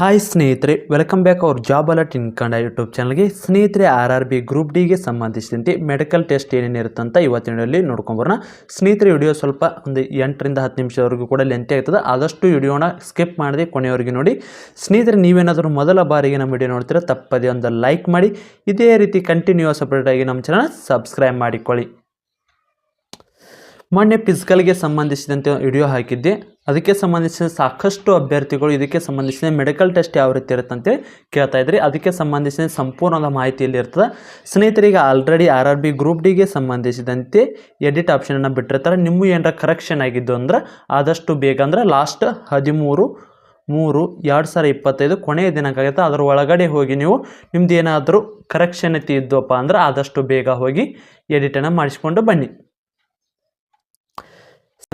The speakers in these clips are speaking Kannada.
ಹಾಯ್ ಸ್ನೇಹಿತರೆ welcome back our job alert in YouTube ಚಾನಲ್ಗೆ ಸ್ನೇಹಿತರೆ ಆರ್ ಆರ್ ಬಿ ಗ್ರೂಪ್ ಡಿಗೆ ಸಂಬಂಧಿಸಿದಂತೆ ಮೆಡಿಕಲ್ ಟೆಸ್ಟ್ ಏನೇನಿರುತ್ತೆ ಅಂತ ಇವತ್ತಿನ ವಿಡಿಯೋಲಿ ನೋಡ್ಕೊಂಬರೋಣ ಸ್ನೇಹಿತರೆ ವಿಡಿಯೋ ಸ್ವಲ್ಪ ಒಂದು ಎಂಟರಿಂದ ಹತ್ತು ನಿಮಿಷವರೆಗೂ ಕೂಡ ಲೆಂತಿ ಆಗ್ತದೆ. ಆದಷ್ಟು ವಿಡಿಯೋನ ಸ್ಕಿಪ್ ಮಾಡದೆ ಕೊನೆಯವರೆಗೆ ನೋಡಿ. ಸ್ನೇಹಿತರೆ, ನೀವೇನಾದರೂ ಮೊದಲ ಬಾರಿಗೆ ನಮ್ಮ ವಿಡಿಯೋ ನೋಡ್ತೀರಾ, ತಪ್ಪದೇ ಒಂದು ಲೈಕ್ ಮಾಡಿ. ಇದೇ ರೀತಿ ಕಂಟಿನ್ಯೂಸ್ ಅಪ್ಡೇಟ್ ಆಗಿ ನಮ್ಮ ಚಾನಲ್ ಸಬ್ಸ್ಕ್ರೈಬ್ ಮಾಡಿಕೊಳ್ಳಿ. ಮೊನ್ನೆ ಫಿಸಿಕಲ್ಗೆ ಸಂಬಂಧಿಸಿದಂತೆ ವಿಡಿಯೋ ಹಾಕಿದ್ದೆ. ಅದಕ್ಕೆ ಸಂಬಂಧಿಸಿದ ಸಾಕಷ್ಟು ಅಭ್ಯರ್ಥಿಗಳು ಇದಕ್ಕೆ ಸಂಬಂಧಿಸಿದ ಮೆಡಿಕಲ್ ಟೆಸ್ಟ್ ಯಾವ ರೀತಿ ಇರುತ್ತೆ ಅಂತೇಳಿ ಕೇಳ್ತಾ ಇದ್ರಿ. ಅದಕ್ಕೆ ಸಂಬಂಧಿಸಿದ ಸಂಪೂರ್ಣದ ಮಾಹಿತಿಯಲ್ಲಿ ಇರ್ತದೆ. ಸ್ನೇಹಿತರಿಗೆ already R R B group ಡಿಗೆ ಸಂಬಂಧಿಸಿದಂತೆ ಎಡಿಟ್ ಆಪ್ಷನನ್ನು ಬಿಟ್ಟಿರ್ತಾರೆ. ನಿಮ್ಮ ಏನಾರ ಕರೆಕ್ಷನ್ ಆಗಿದ್ದು ಅಂದ್ರೆ ಆದಷ್ಟು ಬೇಗ ಅಂದ್ರೆ ಲಾಸ್ಟ್ ಹದಿಮೂರು, ಮೂರು, ಎರಡು ಸಾವಿರ ಇಪ್ಪತ್ತೈದು ಕೊನೆಯ ದಿನಾಂಕ ಆಗುತ್ತೆ ಅದರ ಒಳಗಡೆ ಹೋಗಿ ನೀವು ನಿಮ್ದು ಏನಾದರೂ ಕರೆಕ್ಷನ್ ಇದ್ದಪ್ಪ ಅಂದ್ರೆ ಆದಷ್ಟು ಬೇಗ ಹೋಗಿ ಎಡಿಟನ್ನು ಮಾಡಿಸ್ಕೊಂಡು ಬನ್ನಿ.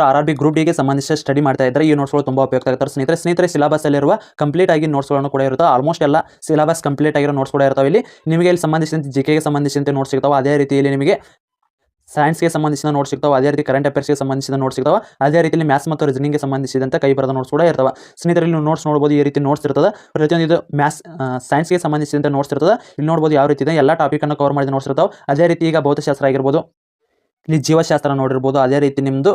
ಆರ್ ಆರ್ ಬಿ ಗ್ರೂಪ್ ಡಿಗೆ ಸಂಬಂಧಿಸಿದ ಸ್ಟಡಿ ಮಾಡ್ತಾ ಇದ್ದಾರೆ ಈ ನೋಟ್ಸ್ಗಳು ತುಂಬಾ ಉಪಯುಕ್ತ ಆಗುತ್ತೆ ಸ್ನೇಹಿತರೆ ಸ್ನೇಹಿತರೆ ಸಿಲಬಸ್ ಅಲ್ಲಿರುವ ಕಂಪ್ಲೀಟ್ ಆಗಿ ನೋಟ್ಸ್ಗಳನ್ನು ಕೂಡ ಇರುತ್ತೆ. ಆಲ್ಮೋಸ್ಟ್ ಎಲ್ಲ ಸಿಲಬಸ್ ಕಂಪ್ಲೀಟ್ ಆಗಿರೋ ನೋಟ್ಸ್ ಕೂಡ ಇರ್ತಾವೆ. ಇಲ್ಲಿ ನಿಮಗೆ ಇಲ್ಲಿ ಸಂಬಂಧಿಸಿದಂತೆ ಜಿ ಕೆಗೆ ಸಂಬಂಧಿಸಿದಂತೆ ನೋಟ್ಸ್ ಸಿಗ್ತಾವೆ. ಅದೇ ರೀತಿಯಲ್ಲಿ ನಿಮಗೆ ಸೈನ್ಸ್ಗೆ ಸಂಬಂಧಿಸಿದ ನೋಟ್ಸ್ ಸಿಗ್ತಾವೆ. ಅದೇ ರೀತಿ ಕರೆಂಟ್ ಅಫೇರ್ಸ್ಗೆ ಸಂಬಂಧಿಸಿದ ನೋಟ್ಸ್ ಸಿಗ್ತಾವೆ. ಅದೇ ರೀತಿಯಲ್ಲಿ ಮ್ಯಾಥ್ಸ್ ಮತ್ತು ರೀಸನಿಂಗ್ಗೆ ಸಂಬಂಧಿಸಿದಂತೆ ಕೈ ಬರದ ನೋಟ್ಸ್ ಕೂಡ ಇರ್ತವೆ. ಸ್ನೇಹಿತರೆ, ಇಲ್ಲಿ ನೋಟ್ಸ್ ನೋಡ್ಬೋದು ಈ ರೀತಿ ನೋಟ್ಸ್ ಇರ್ತದೆ. ಪ್ರತಿಯೊಂದು ಇದು ಮ್ಯಾಥ್ಸ್ ಸೈನ್ಸ್ಗೆ ಸಂಬಂಧಿಸಿದಂತೆ ನೋಟ್ಸ್ ಇರ್ತದೆ. ಇಲ್ಲಿ ನೋಡ್ಬೋದು ಯಾವ ರೀತಿ ಇದೆ. ಎಲ್ಲ ಟಾಪಿಕನ್ನು ಕವರ್ ಮಾಡಿದ ನೋಟ್ಸ್ ಇರ್ತಾವೆ. ಅದೇ ರೀತಿ ಈಗ ಭೌತಶಾಸ್ತ್ರ ಆಗಿರ್ಬೋದು. ಇಲ್ಲಿ ಜೀವಶಾಸ್ತ್ರ ನೋಡಿರ್ಬೋದು. ಅದೇ ರೀತಿ ನಿಮ್ಮದು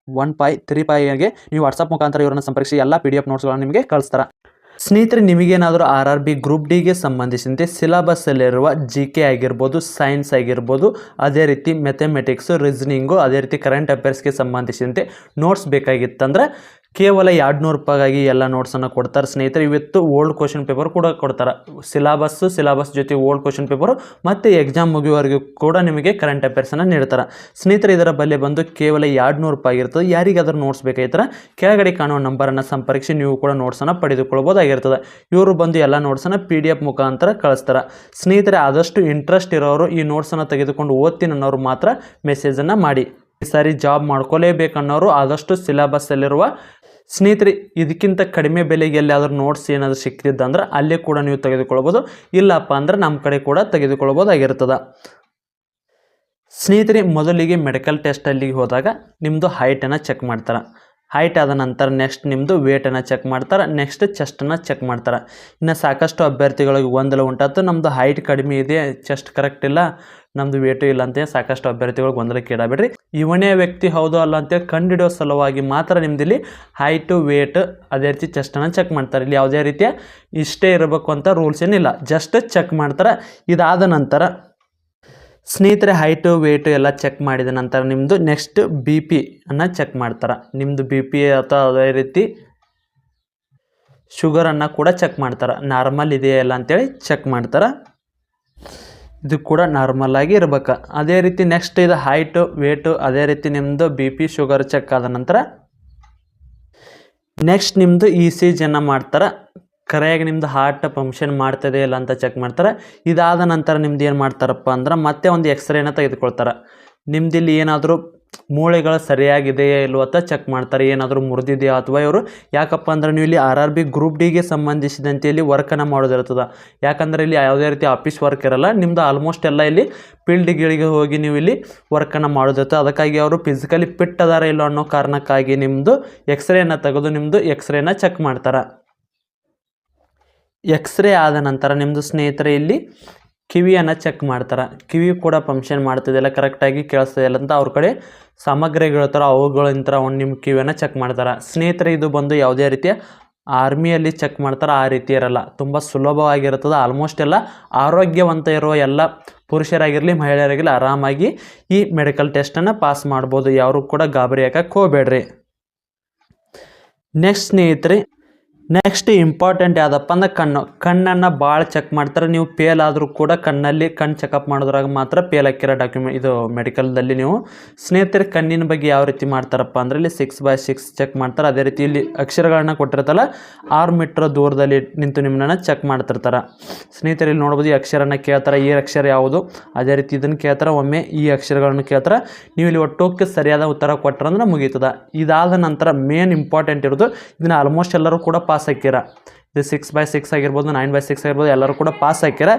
one five three ಫೈಗೆ ನೀವು ವಾಟ್ಸಪ್ ಮುಖಾಂತರ ಇವರನ್ನು ಸಂಪರ್ಕಿಸಿ, ಎಲ್ಲ ಪಿ ಡಿ ಎಫ್ ನೋಟ್ಸ್ಗಳನ್ನು ನಿಮಗೆ ಕಳಿಸ್ತಾರೆ. ಸ್ನೇಹಿತರೆ ನಿಮಗೇನಾದರೂ ಆರ್ ಆರ್ ಬಿ ಗ್ರೂಪ್ ಡಿಗೆ ಸಂಬಂಧಿಸಿದಂತೆ ಸಿಲೆಬಸ್ಸಲ್ಲಿರುವ ಜಿ ಕೆ ಆಗಿರ್ಬೋದು ಸೈನ್ಸ್ ಆಗಿರ್ಬೋದು, ಅದೇ ರೀತಿ ಮೆಥಮೆಟಿಕ್ಸು ರೀಸನಿಂಗು ಅದೇ ರೀತಿ ಕರೆಂಟ್ ಅಫೇರ್ಸ್ಗೆ ಸಂಬಂಧಿಸಿದಂತೆ ನೋಟ್ಸ್ ಬೇಕಾಗಿತ್ತಂದ್ರೆ ಕೇವಲ ಎರಡು ನೂರು ರೂಪಾಯಿಗಾಗಿ ಎಲ್ಲ ನೋಟ್ಸನ್ನು ಕೊಡ್ತಾರೆ. ಸ್ನೇಹಿತರೆ, ಇವತ್ತು ಓಲ್ಡ್ ಕ್ವಶನ್ ಪೇಪರ್ ಕೂಡ ಕೊಡ್ತಾರೆ. ಸಿಲಾಬಸ್ಸು ಸಿಲಾಬಸ್ ಜೊತೆ ಓಲ್ಡ್ ಕ್ವಶನ್ ಪೇಪರು ಮತ್ತು ಎಕ್ಸಾಮ್ ಮುಗಿಯುವವರೆಗೂ ಕೂಡ ನಿಮಗೆ ಕರೆಂಟ್ ಅಫೇರ್ಸನ್ನು ನೀಡ್ತಾರೆ. ಸ್ನೇಹಿತರೆ, ಇದರ ಬಲ್ಲೆ ಬಂದು ಕೇವಲ ಎರಡು ನೂರು ರೂಪಾಯಿ ಇರ್ತದೆ ಯಾರಿಗಾದ್ರೂ ನೋಟ್ಸ್ ಬೇಕಾಗಿತ್ತರ ಕೆಳಗಡೆ ಕಾಣುವ ನಂಬರನ್ನು ಸಂಪರ್ಕಿಸಿ ನೀವು ಕೂಡ ನೋಟ್ಸನ್ನು ಪಡೆದುಕೊಳ್ಬೋದಾಗಿರ್ತದೆ. ಇವರು ಬಂದು ಎಲ್ಲ ನೋಟ್ಸನ್ನು ಪಿ ಡಿ ಎಫ್ ಮುಖಾಂತರ ಕಳಿಸ್ತಾರೆ. ಸ್ನೇಹಿತರೆ, ಆದಷ್ಟು ಇಂಟ್ರೆಸ್ಟ್ ಇರೋರು ಈ ನೋಟ್ಸನ್ನು ತೆಗೆದುಕೊಂಡು ಓದ್ತೀನಿ ಅನ್ನೋರು ಮಾತ್ರ ಮೆಸೇಜನ್ನು ಮಾಡಿ. ಈ ಸಾರಿ ಜಾಬ್ ಮಾಡ್ಕೊಳ್ಳೇಬೇಕನ್ನೋರು ಆದಷ್ಟು ಸಿಲೆಬಸ್ಸಲ್ಲಿರುವ ಸ್ನೇಹಿತರೆ, ಇದಕ್ಕಿಂತ ಕಡಿಮೆ ಬೆಲೆಗೆ ಎಲ್ಲಾದರೂ ನೋಟ್ಸ್ ಏನಾದರೂ ಸಿಕ್ಕಿದ್ದಂದ್ರೆ ಅಲ್ಲೇ ಕೂಡ ನೀವು ತೆಗೆದುಕೊಳ್ಬೋದು. ಇಲ್ಲಪ್ಪ ಅಂದ್ರೆ ನಮ್ಮ ಕಡೆ ಕೂಡ ತೆಗೆದುಕೊಳ್ಬೋದಾಗಿರ್ತದೆ. ಸ್ನೇಹಿತರೆ, ಮೊದಲಿಗೆ ಮೆಡಿಕಲ್ ಟೆಸ್ಟಲ್ಲಿಗೆ ಹೋದಾಗ ನಿಮ್ಮದು ಹೈಟನ್ನು ಚೆಕ್ ಮಾಡ್ತಾರೆ. ಹೈಟ್ ಆದ ನಂತರ ನೆಕ್ಸ್ಟ್ ನಿಮ್ಮದು ವೇಟನ್ನು ಚೆಕ್ ಮಾಡ್ತಾರೆ ನೆಕ್ಸ್ಟ್ ಚೆಸ್ಟನ್ನು ಚೆಕ್ ಮಾಡ್ತಾರೆ. ಇನ್ನು ಸಾಕಷ್ಟು ಅಭ್ಯರ್ಥಿಗಳಿಗೆ ಗೊಂದಲ ಉಂಟಾಯ್ತು ನಮ್ಮದು ಹೈಟ್ ಕಡಿಮೆ ಇದೆ ಚೆಸ್ಟ್ ಕರೆಕ್ಟ್ ಇಲ್ಲ ನಮ್ಮದು ವೇಟು ಇಲ್ಲ ಅಂತ ಸಾಕಷ್ಟು ಅಭ್ಯರ್ಥಿಗಳು ಗೊಂದಲಕ್ಕೆ ಇಡಬೇಡ್ರಿ ಇವನೇ ವ್ಯಕ್ತಿ ಹೌದು ಅಲ್ಲ ಅಂತೇಳಿ ಕಂಡುಹಿಡಿಯೋ ಸಲುವಾಗಿ ಮಾತ್ರ ನಿಮ್ಮದಿಲ್ಲಿ ಹೈಟು ವೇಟ್ ಅದೇ ರೀತಿ ಚೆಸ್ಟನ್ನು ಚೆಕ್ ಮಾಡ್ತಾರೆ. ಇಲ್ಲಿ ಯಾವುದೇ ರೀತಿಯ ಇಷ್ಟೇ ಇರಬೇಕು ಅಂತ ರೂಲ್ಸ್ ಏನಿಲ್ಲ. ಜಸ್ಟ್ ಚೆಕ್ ಮಾಡ್ತಾರೆ. ಇದಾದ ನಂತರ ಸ್ನೇಹಿತರೆ ಹೈಟು ವೇಟು ಎಲ್ಲ ಚೆಕ್ ಮಾಡಿದ ನಂತರ ನಿಮ್ಮದು ನೆಕ್ಸ್ಟ್ ಬಿ ಪಿ ಅನ್ನು ಚೆಕ್ ಮಾಡ್ತಾರೆ. ನಿಮ್ಮದು ಬಿ ಪಿ ಅಥವಾ ಅದೇ ರೀತಿ ಶುಗರನ್ನು ಕೂಡ ಚೆಕ್ ಮಾಡ್ತಾರೆ. ನಾರ್ಮಲ್ ಇದೆಯಾ ಇಲ್ಲ ಅಂತೇಳಿ ಚೆಕ್ ಮಾಡ್ತಾರೆ. ಇದು ಕೂಡ ನಾರ್ಮಲ್ ಆಗಿ ಇರ್ಬೇಕು. ಅದೇ ರೀತಿ ನೆಕ್ಸ್ಟ್ ಇದು ಹೈಟು ವೇಟು ಅದೇ ರೀತಿ ನಿಮ್ಮದು ಬಿ ಪಿ ಶುಗರ್ ಚೆಕ್ ಆದ ನಂತರ ನೆಕ್ಸ್ಟ್ ನಿಮ್ಮದು ಇ ಸಿ ಜಿಯನ್ನು ಮಾಡ್ತಾರೆ. ಕರೆಯಾಗಿ ನಿಮ್ಮದು ಹಾರ್ಟ್ ಫಂಕ್ಷನ್ ಮಾಡ್ತದೆ ಇಲ್ಲ ಅಂತ ಚೆಕ್ ಮಾಡ್ತಾರೆ. ಇದಾದ ನಂತರ ನಿಮ್ದು ಏನು ಮಾಡ್ತಾರಪ್ಪ ಅಂದ್ರೆ ಮತ್ತೆ ಒಂದು ಎಕ್ಸ್ರೇನ ತೆಗೆದುಕೊಳ್ತಾರೆ. ನಿಮ್ದು ಇಲ್ಲಿ ಏನಾದರೂ ಮೂಳೆಗಳು ಸರಿಯಾಗಿದೆಯಾ ಇಲ್ವೋ ಅಂತ ಚೆಕ್ ಮಾಡ್ತಾರೆ. ಏನಾದರೂ ಮುರಿದಿದೆಯಾ ಅಥವಾ ಇವರು? ಯಾಕಪ್ಪ ಅಂದ್ರೆ ನೀವು ಇಲ್ಲಿ ಆರ್ ಆರ್ ಬಿ ಗ್ರೂಪ್ ಡಿಗೆ ಸಂಬಂಧಿಸಿದಂತೆ ಇಲ್ಲಿ ವರ್ಕನ್ನು ಮಾಡೋದಿರ್ತದೆ. ಯಾಕಂದರೆ ಇಲ್ಲಿ ಯಾವುದೇ ರೀತಿ ಆಫೀಸ್ ವರ್ಕ್ ಇರಲ್ಲ. ನಿಮ್ದು ಆಲ್ಮೋಸ್ಟ್ ಎಲ್ಲ ಇಲ್ಲಿ ಫೀಲ್ಡ್ಗಳಿಗೆ ಹೋಗಿ ನೀವು ಇಲ್ಲಿ ವರ್ಕನ್ನು ಮಾಡೋದಿರ್ತದೆ. ಅದಕ್ಕಾಗಿ ಅವರು ಫಿಸಿಕಲಿ ಫಿಟ್ ಅದಾರ ಇಲ್ಲ ಅನ್ನೋ ಕಾರಣಕ್ಕಾಗಿ ನಿಮ್ಮದು ಎಕ್ಸ್ರೇನ ತೆಗೆದು ನಿಮ್ಮದು ಎಕ್ಸ್ರೇನ ಚೆಕ್ ಮಾಡ್ತಾರೆ. ಎಕ್ಸ್ರೇ ಆದ ನಂತರ ನಿಮ್ಮದು ಸ್ನೇಹಿತರೆ ಇಲ್ಲಿ ಕಿವಿಯನ್ನು ಚೆಕ್ ಮಾಡ್ತಾರೆ. ಕಿವಿ ಕೂಡ ಫಂಕ್ಷನ್ ಮಾಡ್ತಿದೆಯಲ್ಲ ಕರೆಕ್ಟಾಗಿ ಕೇಳಿಸ್ತಿದೆಯಲ್ಲ ಅಂತ ಅವ್ರ ಕಡೆ ಸಾಮಗ್ರಿಗಳಿರ್ತಾರೆ ಅವುಗಳಿಂದ ಒಂದು ನಿಮ್ಮ ಕಿವಿಯನ್ನು ಚೆಕ್ ಮಾಡ್ತಾರೆ. ಸ್ನೇಹಿತರೆ, ಇದು ಬಂದು ಯಾವುದೇ ರೀತಿಯ ಆರ್ಮಿಯಲ್ಲಿ ಚೆಕ್ ಮಾಡ್ತಾರೆ, ಆ ರೀತಿ ಇರಲ್ಲ. ತುಂಬ ಸುಲಭವಾಗಿರುತ್ತದೆ ಆಲ್ಮೋಸ್ಟ್ ಎಲ್ಲ ಆರೋಗ್ಯವಂತ ಇರುವ ಎಲ್ಲ ಪುರುಷರಾಗಿರಲಿ, ಮಹಿಳೆಯರಾಗಿರಲಿ ಆರಾಮಾಗಿ ಈ ಮೆಡಿಕಲ್ ಟೆಸ್ಟನ್ನು ಪಾಸ್ ಮಾಡ್ಬೋದು. ಯಾರು ಕೂಡ ಗಾಬರಿ ಹಾಕಕ್ಕೆ ಹೋಗಬೇಡ್ರಿ. ನೆಕ್ಸ್ಟ್ ಸ್ನೇಹಿತರೆ ನೆಕ್ಸ್ಟ್ ಇಂಪಾರ್ಟೆಂಟ್ ಯಾವುದಪ್ಪ ಅಂದ್ರೆ ಕಣ್ಣು. ಕಣ್ಣನ್ನು ಭಾಳ ಚೆಕ್ ಮಾಡ್ತಾರೆ. ನೀವು ಪೇಲ್ ಆದರೂ ಕೂಡ ಕಣ್ಣಲ್ಲಿ ಕಣ್ಣು ಚೆಕಪ್ ಮಾಡೋದ್ರಾಗ ಮಾತ್ರ ಪೇಲ್ ಹಾಕಿರೋ ಡಾಕ್ಯುಮೆಂಟ್ ಇದು ಮೆಡಿಕಲ್ದಲ್ಲಿ ನೀವು. ಸ್ನೇಹಿತರ, ಕಣ್ಣಿನ ಬಗ್ಗೆ ಯಾವ ರೀತಿ ಮಾಡ್ತಾರಪ್ಪ ಅಂದ್ರೆ ಇಲ್ಲಿ ಸಿಕ್ಸ್ ಬೈ ಸಿಕ್ಸ್ ಚೆಕ್ ಮಾಡ್ತಾರೆ. ಅದೇ ರೀತಿ ಇಲ್ಲಿ ಅಕ್ಷರಗಳನ್ನ ಕೊಟ್ಟಿರ್ತಲ್ಲ ಆರು ಮೀಟ್ರ್ ದೂರದಲ್ಲಿ ನಿಂತು ನಿಮ್ಮನ್ನ ಚೆಕ್ ಮಾಡ್ತಿರ್ತಾರೆ. ಸ್ನೇಹಿತರೆ, ಇಲ್ಲಿ ನೋಡ್ಬೋದು ಈ ಅಕ್ಷರನ ಕೇಳ್ತಾರೆ. ಈ ಅಕ್ಷರ ಯಾವುದು? ಅದೇ ರೀತಿ ಇದನ್ನು ಕೇಳ್ತಾರೆ. ಒಮ್ಮೆ ಈ ಅಕ್ಷರಗಳನ್ನು ಕೇಳ್ತಾರೆ. ನೀವು ಇಲ್ಲಿ ಒಟ್ಟೋಕ್ಕೆ ಸರಿಯಾದ ಉತ್ತರ ಕೊಟ್ಟರಂದ್ರೆ ಮುಗೀತದ. ಇದಾದ ನಂತರ ಮೇನ್ ಇಂಪಾರ್ಟೆಂಟ್ ಇರೋದು, ಇದನ್ನ ಆಲ್ಮೋಸ್ಟ್ ಎಲ್ಲರೂ ಕೂಡ ಪಾಸ್ ಹಾಕ್ಯಾರ ಇದು ಸಿಕ್ಸ್ ಬೈ ಸಿಕ್ಸ್ ಆಗಿರ್ಬೋದು ನೈನ್ ಬೈ ಸಿಕ್ಸ್ ಆಗಿರ್ಬೋದು, ಎಲ್ಲರೂ ಕೂಡ ಪಾಸ್ ಹಾಕ್ಯಾರ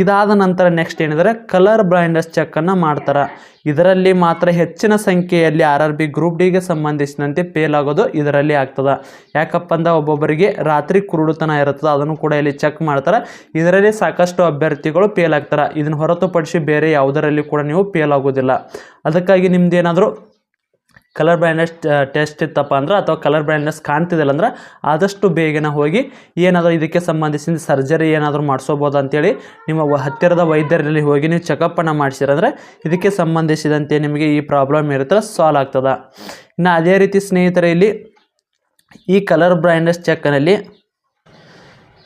ಇದಾದ ನಂತರ ನೆಕ್ಸ್ಟ್ ಏನಿದ್ರೆ ಕಲರ್ ಬ್ಲೈಂಡಸ್ ಚೆಕ್ಕನ್ನು ಮಾಡ್ತಾರೆ. ಇದರಲ್ಲಿ ಮಾತ್ರ ಹೆಚ್ಚಿನ ಸಂಖ್ಯೆಯಲ್ಲಿ ಆರ್ ಆರ್ ಬಿ ಗ್ರೂಪ್ ಡಿಗೆ ಸಂಬಂಧಿಸಿದಂತೆ ಫೇಲ್ ಆಗೋದು ಇದರಲ್ಲಿ ಆಗ್ತದೆ. ಯಾಕಪ್ಪ ಅಂದ ಒಬ್ಬೊಬ್ಬರಿಗೆ ರಾತ್ರಿ ಕುರುಡುತನ ಇರ್ತದೆ ಅದನ್ನು ಕೂಡ ಇಲ್ಲಿ ಚೆಕ್ ಮಾಡ್ತಾರೆ. ಇದರಲ್ಲಿ ಸಾಕಷ್ಟು ಅಭ್ಯರ್ಥಿಗಳು ಫೇಲ್ ಆಗ್ತಾರೆ. ಇದನ್ನು ಹೊರತುಪಡಿಸಿ ಬೇರೆ ಯಾವುದರಲ್ಲಿ ಕೂಡ ನೀವು ಫೇಲ್ ಆಗೋದಿಲ್ಲ. ಅದಕ್ಕಾಗಿ ನಿಮ್ದು ಏನಾದರೂ ಕಲರ್ ಬ್ರೈಂಡ್ನೆಸ್ ಟೆಸ್ಟ್ ಇತ್ತಪ್ಪ ಅಂದ್ರೆ ಅಥವಾ ಕಲರ್ ಬ್ರೈಂಡ್ನೆಸ್ ಕಾಣ್ತಿದ್ದಿಲ್ಲ ಅಂದ್ರೆ ಆದಷ್ಟು ಬೇಗನ ಹೋಗಿ ಏನಾದರೂ ಇದಕ್ಕೆ ಸಂಬಂಧಿಸಿದ ಸರ್ಜರಿ ಏನಾದರೂ ಮಾಡಿಸೋಬೋದು ಅಂತೇಳಿ ನಿಮ್ಮ ಹತ್ತಿರದ ವೈದ್ಯರಲ್ಲಿ ಹೋಗಿ ನೀವು ಚೆಕಪ್ಪನ್ನು ಮಾಡಿಸಿರಂದ್ರೆ ಇದಕ್ಕೆ ಸಂಬಂಧಿಸಿದಂತೆ ನಿಮಗೆ ಈ ಪ್ರಾಬ್ಲಮ್ ಇರುತ್ತೆ ಸಾಲ್ವ್ ಆಗ್ತದೆ. ಇನ್ನು ಅದೇ ರೀತಿ ಸ್ನೇಹಿತರೆ ಇಲ್ಲಿ ಈ ಕಲರ್ ಬ್ರೈಂಡ್ನೆಸ್ ಚೆಕ್ನಲ್ಲಿ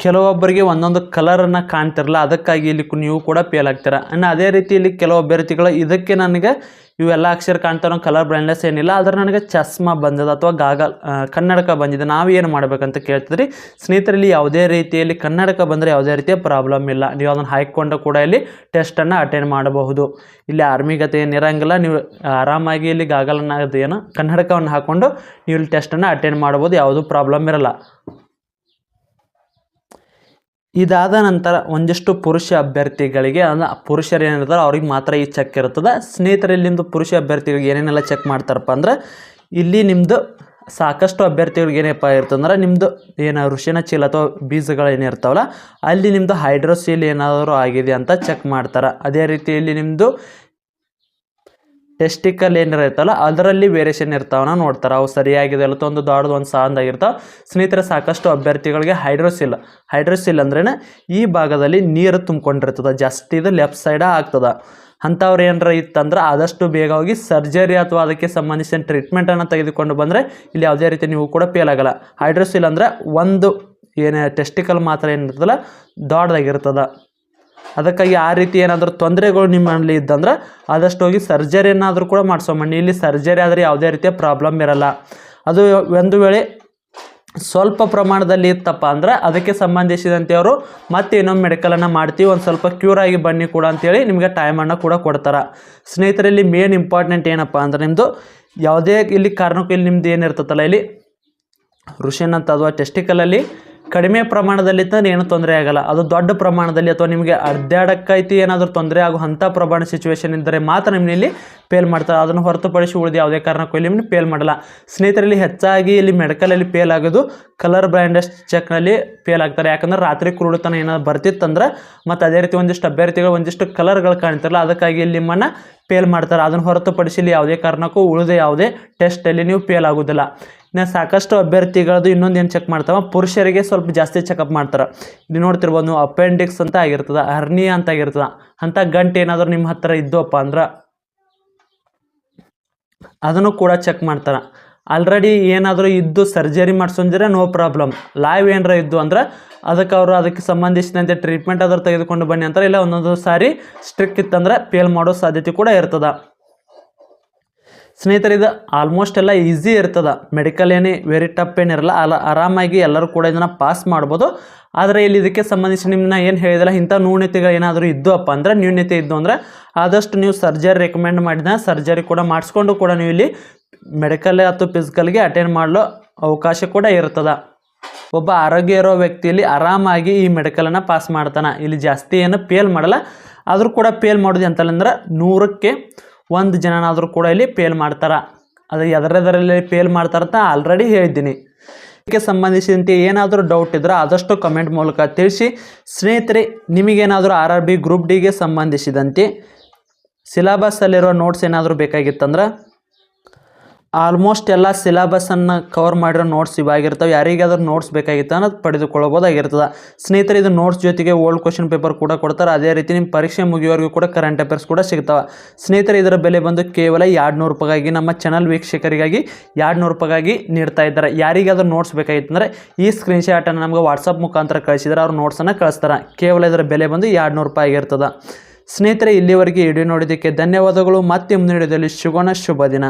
ಕೆಲವೊಬ್ಬರಿಗೆ ಒಂದೊಂದು ಕಲರನ್ನು ಕಾಣ್ತಿರಲ್ಲ ಅದಕ್ಕಾಗಿ ಇಲ್ಲಿ ನೀವು ಕೂಡ ಫೇಲ್ ಆಗ್ತೀರ. ಇನ್ನು ಅದೇ ರೀತಿ ಇಲ್ಲಿ ಕೆಲವು ಅಭ್ಯರ್ಥಿಗಳು ಇದಕ್ಕೆ ನನಗೆ ಇವೆಲ್ಲ ಅಕ್ಷರ ಕಾಣ್ತಾರೋ ಕಲರ್ ಬ್ರ್ಯಾಂಡ್ಲೆಸ್ ಏನಿಲ್ಲ, ಆದರೆ ನನಗೆ ಚಸ್ಮಾ ಬಂದದ ಅಥವಾ ಗಾಗಲ್ ಕನ್ನಡಕ ಬಂದಿದೆ ನಾವು ಏನು ಮಾಡ್ಬೇಕಂತ ಕೇಳ್ತಿದ್ರಿ? ಸ್ನೇಹಿತರಲ್ಲಿ ಯಾವುದೇ ರೀತಿಯಲ್ಲಿ ಕನ್ನಡಕ ಬಂದರೆ ಯಾವುದೇ ರೀತಿಯ ಪ್ರಾಬ್ಲಮ್ ಇಲ್ಲ. ನೀವು ಅದನ್ನು ಹಾಕಿಕೊಂಡು ಕೂಡ ಇಲ್ಲಿ ಟೆಸ್ಟನ್ನು ಅಟೆಂಡ್ ಮಾಡಬಹುದು. ಇಲ್ಲಿ ಆರ್ಮಿಗತೆ ಏನಿರಂಗಿಲ್ಲ ನೀವು ಆರಾಮಾಗಿ ಇಲ್ಲಿ ಗಾಗಲನ್ನು ಏನು ಕನ್ನಡಕವನ್ನು ಹಾಕ್ಕೊಂಡು ನೀವು ಇಲ್ಲಿ ಟೆಸ್ಟನ್ನು ಅಟೆಂಡ್ ಮಾಡ್ಬೋದು ಯಾವುದೂ ಪ್ರಾಬ್ಲಮ್ ಇರಲ್ಲ. ಇದಾದ ನಂತರ ಒಂದಿಷ್ಟು ಪುರುಷ ಅಭ್ಯರ್ಥಿಗಳಿಗೆ, ಅಂದ್ರೆ ಪುರುಷರು ಏನಿರ್ತಾರೆ ಅವ್ರಿಗೆ ಮಾತ್ರ ಈ ಚೆಕ್ ಇರ್ತದೆ. ಸ್ನೇಹಿತರಲ್ಲಿಂದು ಪುರುಷ ಅಭ್ಯರ್ಥಿಗಳಿಗೆ ಏನೇನೆಲ್ಲ ಚೆಕ್ ಮಾಡ್ತಾರಪ್ಪ ಅಂದ್ರೆ, ಇಲ್ಲಿ ನಿಮ್ಮದು ಸಾಕಷ್ಟು ಅಭ್ಯರ್ಥಿಗಳಿಗೆ ಏನಪ್ಪ ಇರ್ತಂದ್ರೆ ನಿಮ್ಮದು ಏನು ಋಷಿನ ಚೀಲ ಅಥವಾ ಬೀಜಗಳು ಏನಿರ್ತಾವಲ್ಲ ಅಲ್ಲಿ ನಿಮ್ಮದು ಹೈಡ್ರೋಸೀಲ್ ಏನಾದರೂ ಆಗಿದೆ ಅಂತ ಚೆಕ್ ಮಾಡ್ತಾರೆ. ಅದೇ ರೀತಿಯಲ್ಲಿ ನಿಮ್ಮದು ಟೆಸ್ಟಿಕಲ್ ಏನಾರ ಇರ್ತಲ್ಲ ಅದರಲ್ಲಿ ವೇರಿಯೇಷನ್ ಇರ್ತಾವನ ನೋಡ್ತಾರೆ. ಅವು ಸರಿಯಾಗಿದೆ ಅಲ್ಲ ಒಂದು ದೊಡ್ಡದು ಒಂದು ಸಾಂದಾಗಿರ್ತಾವೆ ಸ್ನೇಹಿತರೆ, ಸಾಕಷ್ಟು ಅಭ್ಯರ್ಥಿಗಳಿಗೆ ಹೈಡ್ರೋಸಿಲ್ ಹೈಡ್ರೋಸಿಲ್ ಅಂದ್ರೇ ಈ ಭಾಗದಲ್ಲಿ ನೀರು ತುಂಬಿಕೊಂಡಿರ್ತದೆ ಜಾಸ್ತಿ ಇದು ಲೆಫ್ಟ್ ಸೈಡ ಆಗ್ತದೆ. ಅಂಥವ್ರು ಏನಾರ ಇತ್ತಂದ್ರೆ ಆದಷ್ಟು ಬೇಗ ಹೋಗಿ ಸರ್ಜರಿ ಅಥವಾ ಅದಕ್ಕೆ ಸಂಬಂಧಿಸಿದ ಟ್ರೀಟ್ಮೆಂಟನ್ನು ತೆಗೆದುಕೊಂಡು ಬಂದರೆ ಇಲ್ಲಿ ಯಾವುದೇ ರೀತಿ ನೀವು ಕೂಡ ಫೇಲ್ ಆಗಲ್ಲ. ಹೈಡ್ರೋಸಿಲ್ ಅಂದರೆ ಒಂದು ಏನೇ ಟೆಸ್ಟಿಕಲ್ ಮಾತ್ರ ಏನಿರ್ತದಲ್ಲ ದೊಡ್ಡದಾಗಿರ್ತದೆ ಅದಕ್ಕಾಗಿ ಆ ರೀತಿ ಏನಾದರೂ ತೊಂದರೆಗಳು ನಿಮ್ಮಲ್ಲಿ ಇದ್ದಂದ್ರೆ ಆದಷ್ಟು ಹೋಗಿ ಸರ್ಜರಿ ಏನಾದರೂ ಕೂಡ ಮಾಡಿಸೋಮಣ್ಣಿ ಇಲ್ಲಿ ಸರ್ಜರಿ ಆದರೆ ಯಾವುದೇ ರೀತಿಯ ಪ್ರಾಬ್ಲಮ್ ಇರಲ್ಲ. ಅದು ಒಂದು ವೇಳೆ ಸ್ವಲ್ಪ ಪ್ರಮಾಣದಲ್ಲಿ ಇತ್ತಪ್ಪ ಅಂದ್ರೆ ಅದಕ್ಕೆ ಸಂಬಂಧಿಸಿದಂತೆ ಅವರು ಮತ್ತೆ ಇನ್ನೊಂದು ಮೆಡಿಕಲನ್ನು ಮಾಡ್ತೀವಿ. ಒಂದು ಸ್ವಲ್ಪ ಕ್ಯೂರ್ ಆಗಿ ಬನ್ನಿ ಕೂಡ ಅಂತೇಳಿ ನಿಮಗೆ ಟೈಮನ್ನು ಕೂಡ ಕೊಡ್ತಾರೆ. ಸ್ನೇಹಿತರಲ್ಲಿ ಮೇನ್ ಇಂಪಾರ್ಟೆಂಟ್ ಏನಪ್ಪ ಅಂದ್ರೆ ನಿಮ್ಮದು ಯಾವುದೇ ಇಲ್ಲಿ ಕಾರಣಕ್ಕೂ ಇಲ್ಲಿ ನಿಮ್ದು ಏನಿರ್ತದಲ್ಲ ಇಲ್ಲಿ ಋಷಿನ್ ಅಂತ ಅಥವಾ ಟೆಸ್ಟಿಕಲಲ್ಲಿ ಕಡಿಮೆ ಪ್ರಮಾಣದಲ್ಲಿ ಇತ್ತಂದ್ರೆ ಏನು ತೊಂದರೆ ಆಗಲ್ಲ. ಅದು ದೊಡ್ಡ ಪ್ರಮಾಣದಲ್ಲಿ ಅಥವಾ ನಿಮಗೆ ಅರ್ಧಾಡಕ್ಕೈತಿ ಏನಾದರೂ ತೊಂದರೆ ಆಗೋ ಅಂಥ ಪ್ರಮಾಣ ಸಿಚುವೇಶನ್ ಇದ್ದರೆ ಮಾತ್ರ ನಿಮ್ಮಲ್ಲಿ ಫೇಲ್ ಮಾಡ್ತಾರೆ. ಅದನ್ನು ಹೊರತುಪಡಿಸಿ ಉಳಿದು ಯಾವುದೇ ಕಾರಣಕ್ಕೂ ಇಲ್ಲಿ ನಿಮ್ಮನ್ನು ಫೇಲ್ ಮಾಡಲ್ಲ. ಸ್ನೇಹಿತರಲ್ಲಿ ಹೆಚ್ಚಾಗಿ ಇಲ್ಲಿ ಮೆಡಿಕಲಲ್ಲಿ ಫೇಲ್ ಆಗೋದು ಕಲರ್ ಬ್ರ್ಯಾಂಡೆಸ್ ಚೆಕ್ನಲ್ಲಿ ಫೇಲ್ ಆಗ್ತಾರೆ. ಯಾಕಂದ್ರೆ ರಾತ್ರಿ ಕುರುಡುತನ ಏನಾದ್ರು ಬರ್ತಿತ್ತಂದ್ರೆ ಮತ್ತು ಅದೇ ರೀತಿ ಒಂದಿಷ್ಟು ಅಭ್ಯರ್ಥಿಗಳು ಒಂದಿಷ್ಟು ಕಲರ್ಗಳು ಕಾಣ್ತಿರಲ್ಲ, ಅದಕ್ಕಾಗಿ ಇಲ್ಲಿ ನಿಮ್ಮನ್ನು ಫೇಲ್ ಮಾಡ್ತಾರೆ. ಅದನ್ನು ಹೊರತುಪಡಿಸಿ ಇಲ್ಲಿ ಯಾವುದೇ ಕಾರಣಕ್ಕೂ ಉಳಿದ ಯಾವುದೇ ಟೆಸ್ಟಲ್ಲಿ ನೀವು ಫೇಲ್ ಆಗೋದಿಲ್ಲ. ಇನ್ನು ಸಾಕಷ್ಟು ಅಭ್ಯರ್ಥಿಗಳದ್ದು ಇನ್ನೊಂದು ಏನು ಚೆಕ್ ಮಾಡ್ತಾವೆ? ಪುರುಷರಿಗೆ ಸ್ವಲ್ಪ ಜಾಸ್ತಿ ಚೆಕಪ್ ಮಾಡ್ತಾರೆ. ಇಲ್ಲಿ ನೋಡ್ತಿರ್ಬೋದು ನೀವು ಅಪೆಂಡಿಕ್ಸ್ ಅಂತ ಆಗಿರ್ತದೆ ಹರ್ನಿಯಾ ಅಂತ ಆಗಿರ್ತದೆ. ಅಂಥ ಗಂಟು ಏನಾದರೂ ನಿಮ್ಮ ಹತ್ತಿರ ಇದ್ದೋಪ್ಪ ಅಂದ್ರೆ ಅದನ್ನು ಕೂಡ ಚೆಕ್ ಮಾಡ್ತಾರೆ. ಆಲ್ರೆಡಿ ಏನಾದರೂ ಇದ್ದು ಸರ್ಜರಿ ಮಾಡ್ಸೊಂದಿರ ನೋ ಪ್ರಾಬ್ಲಮ್ ಲೈವ್ ಏನಾರ ಇದ್ದು ಅಂದ್ರೆ ಅದಕ್ಕೆ ಅವರು ಅದಕ್ಕೆ ಸಂಬಂಧಿಸಿದಂತೆ ಟ್ರೀಟ್ಮೆಂಟ್ ಆದರೂ ತೆಗೆದುಕೊಂಡು ಬನ್ನಿ ಅಂತಾರೆ. ಇಲ್ಲ ಒಂದೊಂದು ಸಾರಿ ಸ್ಟ್ರಿಕ್ ಇತ್ತಂದ್ರೆ ಫೇಲ್ ಮಾಡೋ ಸಾಧ್ಯತೆ ಕೂಡ ಇರ್ತದೆ. ಸ್ನೇಹಿತರೆ ಇದು ಆಲ್ಮೋಸ್ಟ್ ಎಲ್ಲ ಈಸಿ ಇರ್ತದೆ. ಮೆಡಿಕಲ್ ಏನೇ ವೆರಿ ಟಫ್ ಏನಿರಲ್ಲ ಅಲ್ಲ ಆರಾಮಾಗಿ ಎಲ್ಲರೂ ಕೂಡ ಇದನ್ನು ಪಾಸ್ ಮಾಡ್ಬೋದು. ಆದರೆ ಇಲ್ಲಿ ಇದಕ್ಕೆ ಸಂಬಂಧಿಸಿ ನಿಮ್ಮನ್ನ ಏನು ಹೇಳಿದಲ್ಲ, ಇಂಥ ನ್ಯೂನ್ಯತೆಗಳು ಏನಾದರೂ ಇದ್ದವಪ್ಪ ಅಂದರೆ, ನ್ಯೂನ್ಯತೆ ಇದ್ದು ಅಂದರೆ, ಆದಷ್ಟು ನೀವು ಸರ್ಜರಿ ರೆಕಮೆಂಡ್ ಮಾಡಿದ ಸರ್ಜರಿ ಕೂಡ ಮಾಡಿಸ್ಕೊಂಡು ಕೂಡ ನೀವು ಇಲ್ಲಿ ಮೆಡಿಕಲ್ ಅಥವಾ ಫಿಸಿಕಲ್ಗೆ ಅಟೆಂಡ್ ಮಾಡಲು ಅವಕಾಶ ಕೂಡ ಇರ್ತದೆ. ಒಬ್ಬ ಆರೋಗ್ಯ ಇರೋ ವ್ಯಕ್ತಿಯಲ್ಲಿ ಆರಾಮಾಗಿ ಈ ಮೆಡಿಕಲನ್ನು ಪಾಸ್ ಮಾಡ್ತಾನೆ. ಇಲ್ಲಿ ಜಾಸ್ತಿ ಏನು ಪೇಲ್ ಮಾಡಲ್ಲ. ಆದರೂ ಕೂಡ ಪೇಲ್ ಮಾಡೋದು ಅಂತಲ್ಲಂದ್ರೆ ನೂರಕ್ಕೆ ಒಂದು ಜನನಾದರೂ ಕೂಡ ಇಲ್ಲಿ ಫೇಲ್ ಮಾಡ್ತಾರೆ. ಅದು ಎದರೆದರಲ್ಲಿ ಫೇಲ್ ಅಂತ ಆಲ್ರೆಡಿ ಹೇಳಿದ್ದೀನಿ. ಇದಕ್ಕೆ ಸಂಬಂಧಿಸಿದಂತೆ ಏನಾದರೂ ಡೌಟ್ ಇದ್ದರೆ ಆದಷ್ಟು ಕಮೆಂಟ್ ಮೂಲಕ ತಿಳಿಸಿ. ಸ್ನೇಹಿತರೆ, ನಿಮಗೇನಾದರೂ ಆರ್ ಆರ್ ಬಿ ಗ್ರೂಪ್ ಡಿಗೆ ಸಂಬಂಧಿಸಿದಂತೆ ಸಿಲೆಬಸ್ಸಲ್ಲಿರೋ ನೋಟ್ಸ್ ಏನಾದರೂ ಬೇಕಾಗಿತ್ತಂದ್ರೆ ಆಲ್ಮೋಸ್ಟ್ ಎಲ್ಲ ಸಿಲೆಬಸನ್ನು ಕವರ್ ಮಾಡಿರೋ ನೋಟ್ಸ್ ಇವಾಗಿರ್ತವೆ. ಯಾರಿಗಾದ್ರೂ ನೋಟ್ಸ್ ಬೇಕಾಗಿತ್ತು ಅನ್ನೋದು ಪಡೆದುಕೊಳ್ಳಬೋದಾಗಿರ್ತದೆ ಸ್ನೇಹಿತರೆ, ಇದು ನೋಟ್ಸ್ ಜೊತೆಗೆ ಓಲ್ಡ್ ಕ್ವಶನ್ ಪೇಪರ್ ಕೂಡ ಕೊಡ್ತಾರೆ. ಅದೇ ರೀತಿ ನಿಮ್ಮ ಪರೀಕ್ಷೆ ಮುಗಿಯೋರಿಗೂ ಕೂಡ ಕರೆಂಟ್ ಅಫೇರ್ಸ್ ಕೂಡ ಸಿಗ್ತವೆ. ಸ್ನೇಹಿತರೆ, ಇದರ ಬೆಲೆ ಬಂದು ಕೇವಲ ಎರಡು ನೂರು ರೂಪಾಯಿಗಾಗಿ ನಮ್ಮ ಚಾನಲ್ ವೀಕ್ಷಕರಿಗಾಗಿ ಎರಡು ನೂರು ರೂಪಾಯಿಗಾಗಿ ನೀಡ್ತಾ ಇದ್ದಾರೆ. ಯಾರಿಗಾದ್ರೂ ನೋಟ್ಸ್ ಬೇಕಾಗಿತ್ತು ಅಂದರೆ ಈ ಸ್ಕ್ರೀನ್ ಶಾಟನ್ನು ನಮಗೆ ವಾಟ್ಸಪ್ ಮುಖಾಂತರ ಕಳಿಸಿದರೆ ಅವ್ರು ನೋಟ್ಸನ್ನು ಕಳಿಸ್ತಾರೆ. ಕೇವಲ ಇದರ ಬೆಲೆ ಬಂದು ಎರಡು ನೂರು ರೂಪಾಯಿ ಆಗಿರ್ತದೆ. ಸ್ನೇಹಿತರೆ, ಇಲ್ಲಿವರೆಗೆ ವಿಡಿಯೋ ನೋಡಿದ್ದಕ್ಕೆ ಧನ್ಯವಾದಗಳು. ಮತ್ತೆ ಮುಂದಿನ ವಿಡಿಯೋದಲ್ಲಿ ಶುಭನ ಶುಭ ದಿನ.